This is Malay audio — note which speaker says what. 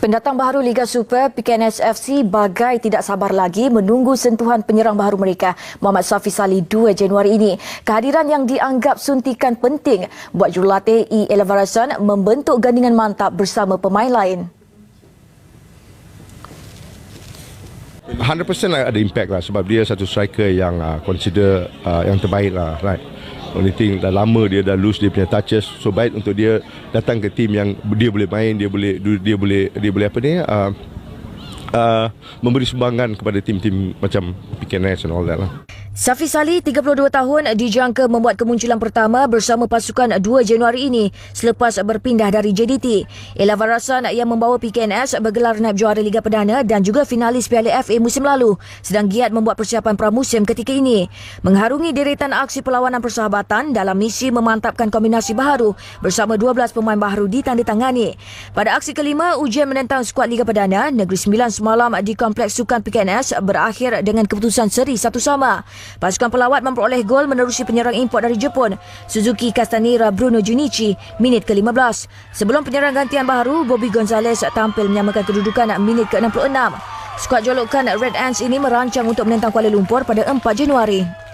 Speaker 1: Pendatang baru Liga Super PKNS FC bagai tidak sabar lagi menunggu sentuhan penyerang baru mereka Muhammad Safi Salih 2 Januari ini. Kehadiran yang dianggap suntikan penting buat jurulatih E. Elevarasan membentuk gandingan mantap bersama pemain lain.
Speaker 2: 100% lah ada impact lah sebab dia satu striker yang uh, consider uh, yang terbaik lah right. Only thing dah lama dia dah lose dia punya touches so baik untuk dia datang ke tim yang dia boleh main dia boleh dia boleh dia boleh apa ni uh, uh, memberi sumbangan kepada tim-tim macam PKNS and all that lah.
Speaker 1: Safi Salih, 32 tahun, dijangka membuat kemunculan pertama bersama pasukan 2 Januari ini selepas berpindah dari JDT. Ella Varasan yang membawa PKNS bergelar naib juara Liga Perdana dan juga finalis Piala FA musim lalu sedang giat membuat persiapan pramusim ketika ini. Mengharungi deretan aksi perlawanan persahabatan dalam misi memantapkan kombinasi baharu bersama 12 pemain baharu ditandatangani. Pada aksi kelima, ujian menentang skuad Liga Perdana, Negeri Sembilan semalam di Kompleks Sukan PKNS berakhir dengan keputusan seri satu sama. Pasukan pelawat memperoleh gol menerusi penyerang import dari Jepun, Suzuki Castanera Bruno Junichi, minit ke-15. Sebelum penyerang gantian baru, Bobby Gonzalez tampil menyamakan kedudukan minit ke-66. Skuad jolokan Red Ants ini merancang untuk menentang Kuala Lumpur pada 4 Januari.